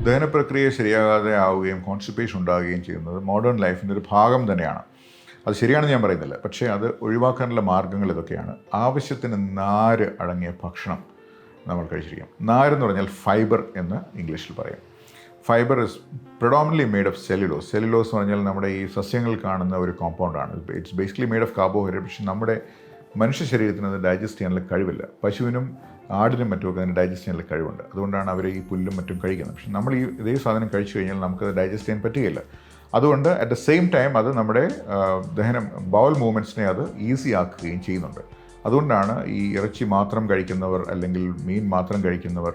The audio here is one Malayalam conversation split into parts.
ദഹന പ്രക്രിയ ശരിയാകാതെ ആവുകയും കോൺസ്റ്റിപ്പേഷൻ ഉണ്ടാവുകയും ചെയ്യുന്നത് മോഡേൺ ലൈഫിന്റെ ഒരു ഭാഗം തന്നെയാണ്. അത് ശരിയാണെന്ന് ഞാൻ പറയുന്നില്ല. പക്ഷേ അത് ഒഴിവാക്കാനുള്ള മാർഗങ്ങൾ ഇതൊക്കെയാണ്. ആവശ്യത്തിന് നാര് അടങ്ങിയ ഭക്ഷണം നമ്മൾ കഴിച്ചിരിക്കാം. നാര് എന്ന് പറഞ്ഞാൽ ഫൈബർ എന്ന് ഇംഗ്ലീഷിൽ പറയും. Fibre is predominantly made of cellulose cellulose എന്ന് പറഞ്ഞാൽ നമ്മുടെ ഈ സസ്യങ്ങൾ കാണുന്ന ഒരു കോമ്പൗണ്ടാണ് it's basically made of carbohydrate പക്ഷേ നമ്മുടെ മനുഷ്യ ശരീരത്തിന് അത് ഡൈജസ്റ്റ് ചെയ്യാനുള്ള കഴിവില്ല. പശുവിനും ആടിനും മറ്റുമൊക്കെ അതിന് ഡൈജസ്റ്റ് ചെയ്യാനുള്ള കഴിവുണ്ട്. അതുകൊണ്ടാണ് അവർ ഈ പുല്ലും മറ്റും കഴിക്കുന്നത്. പക്ഷെ നമ്മൾ ഈ ഇതേ സാധനം കഴിച്ചു കഴിഞ്ഞാൽ നമുക്കത് ഡൈജസ്റ്റ് ചെയ്യാൻ പറ്റുകയില്ല. അതുകൊണ്ട് അറ്റ് ദ സെയിം ടൈം അത് നമ്മുടെ ദഹനം ബൗൾ മൂവ്മെന്റ്സിനെ അത് ഈസി ആക്കുകയും ചെയ്യുന്നുണ്ട്. അതുകൊണ്ടാണ് ഈ ഇറച്ചി മാത്രം കഴിക്കുന്നവർ അല്ലെങ്കിൽ മീൻ മാത്രം കഴിക്കുന്നവർ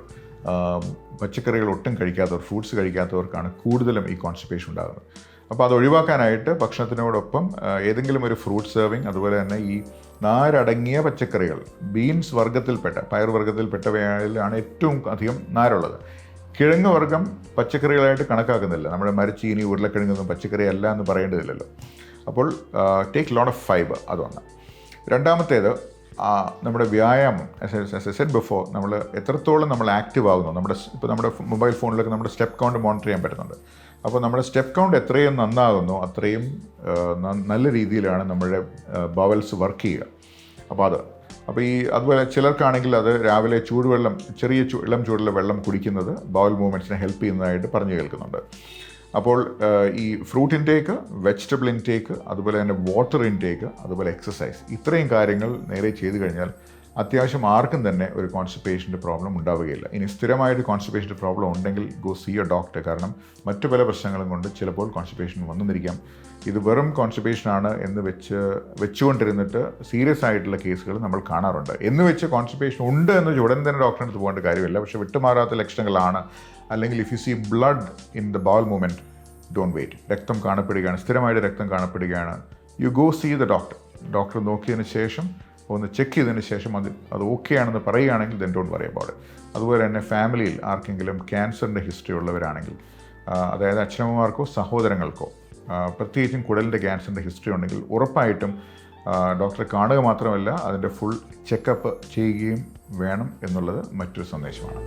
പച്ചക്കറികൾ ഒട്ടും കഴിക്കാത്തവർ ഫ്രൂട്ട്സ് കഴിക്കാത്തവർക്കാണ് കൂടുതലും ഈ കോൺസ്റ്റിപ്പേഷൻ ഉണ്ടാകുന്നത്. അപ്പോൾ അത് ഒഴിവാക്കാനായിട്ട് ഭക്ഷണത്തിനോടൊപ്പം ഏതെങ്കിലും ഒരു ഫ്രൂട്ട് സെർവിങ് അതുപോലെ തന്നെ ഈ നാരടങ്ങിയ പച്ചക്കറികൾ ബീൻസ് വർഗത്തിൽപ്പെട്ട പയർ വർഗത്തിൽപ്പെട്ടവയിലാണ് ഏറ്റവും അധികം നാരുള്ളത്. കിഴങ്ങ് വർഗം പച്ചക്കറികളായിട്ട് കണക്കാക്കുന്നില്ല. നമ്മുടെ മരച്ചീനി ഉരുളക്കിഴങ്ങൊന്നും പച്ചക്കറി അല്ല എന്ന് പറയേണ്ടതില്ലല്ലോ. അപ്പോൾ ടേക്ക് ലോട്ട് ഓഫ് ഫൈബർ അതൊന്ന്. രണ്ടാമത്തേത് ആ, നമ്മുടെ വ്യായാമം സെറ്റ് ബിഫോർ നമ്മൾ എത്രത്തോളം നമ്മൾ ആക്റ്റീവ് ആകുന്നു നമ്മുടെ ഇപ്പോൾ നമ്മുടെ മൊബൈൽ ഫോണിലൊക്കെ നമ്മുടെ സ്റ്റെപ്പ് കൗണ്ട് മോണിറ്റർ ചെയ്യാൻ പറ്റുന്നുണ്ട്. അപ്പോൾ നമ്മുടെ സ്റ്റെപ്പ് കൗണ്ട് എത്രയും നന്നാകുന്നു അത്രയും നല്ല രീതിയിലാണ് നമ്മുടെ ബവൽസ് വർക്ക് ചെയ്യുക. അപ്പോൾ അത്. അപ്പോൾ ഈ അതുപോലെ ചിലർക്കാണെങ്കിൽ അത് രാവിലെ ചൂടുവെള്ളം ചെറിയ ഇളം ചൂടുള്ള വെള്ളം കുടിക്കുന്നത് ബൗൽ മൂവ്മെന്റ്സിനെ ഹെൽപ്പ് ചെയ്യുന്നതായിട്ട് പറഞ്ഞു കേൾക്കുന്നുണ്ട്. അപ്പോൾ ഈ ഫ്രൂട്ട് ഇൻടേക്ക് വെജിറ്റബിൾ ഇൻടേക്ക് അതുപോലെ തന്നെ വാട്ടർ ഇൻടേക്ക് അതുപോലെ എക്സസൈസ് ഇത്രയും കാര്യങ്ങൾ നേരെ ചെയ്തു കഴിഞ്ഞാൽ അത്യാവശ്യം ആർക്കും തന്നെ ഒരു കോൺസ്റ്റിപ്പേഷന്റെ പ്രോബ്ലം ഉണ്ടാവുകയില്ല. ഇനി സ്ഥിരമായിട്ട് കോൺസ്റ്റിപ്പേഷന്റെ പ്രോബ്ലം ഉണ്ടെങ്കിൽ ഗോ സി എ ഡോക്ടർ കാരണം മറ്റു പല പ്രശ്നങ്ങളും കൊണ്ട് ചിലപ്പോൾ കോൺസ്റ്റിപ്പേഷൻ വന്നിരിക്കാം. ഇത് വെറും കോൺസ്റ്റിപ്പേഷനാണ് എന്ന് വെച്ച് വെച്ചുകൊണ്ടിരുന്നിട്ട് സീരിയസ് ആയിട്ടുള്ള കേസുകൾ നമ്മൾ കാണാറുണ്ട്. എന്ന് വെച്ച് കോൺസ്റ്റിപ്പേഷൻ ഉണ്ട് എന്ന് ഉടൻ തന്നെ ഡോക്ടറിന് അടുത്ത് പോകേണ്ട കാര്യമില്ല. പക്ഷേ വിട്ടുമാറാത്ത ലക്ഷണങ്ങളാണ്. അല്ലെങ്കിൽ if you see blood in the bowl movement don't wait രക്തം കാണപ്പെടുകയാണ് സ്ഥിരമായിട്ട് രക്തം കാണപ്പെടുകയാണ്. You go see the doctor doctor നോക്കിയതിന് ശേഷം ഒന്ന് ചെക്ക് ചെയ്തതിന് ശേഷം അത് അത് ഓക്കെ ആണെന്ന് പറയുകയാണെങ്കിൽ ദെൻ ഡോണ്ട് വറി അബൌട്ട് അതുപോലെ തന്നെ ഫാമിലിയിൽ ആർക്കെങ്കിലും ക്യാൻസറിന്റെ ഹിസ്റ്ററി ഉള്ളവരാണെങ്കിൽ അതായത് അച്ഛനമ്മമാർക്കോ സഹോദരങ്ങൾക്കോ പ്രത്യേകിച്ചും കുടലിന്റെ ക്യാൻസറിന്റെ ഹിസ്റ്ററി ഉണ്ടെങ്കിൽ ഉറപ്പായിട്ടും ഡോക്ടറെ കാണുക മാത്രമല്ല അതിന്റെ ഫുൾ ചെക്കപ്പ് ചെയ്യുകയും വേണം എന്നുള്ളത് മറ്റൊരു സന്ദേശമാണ്.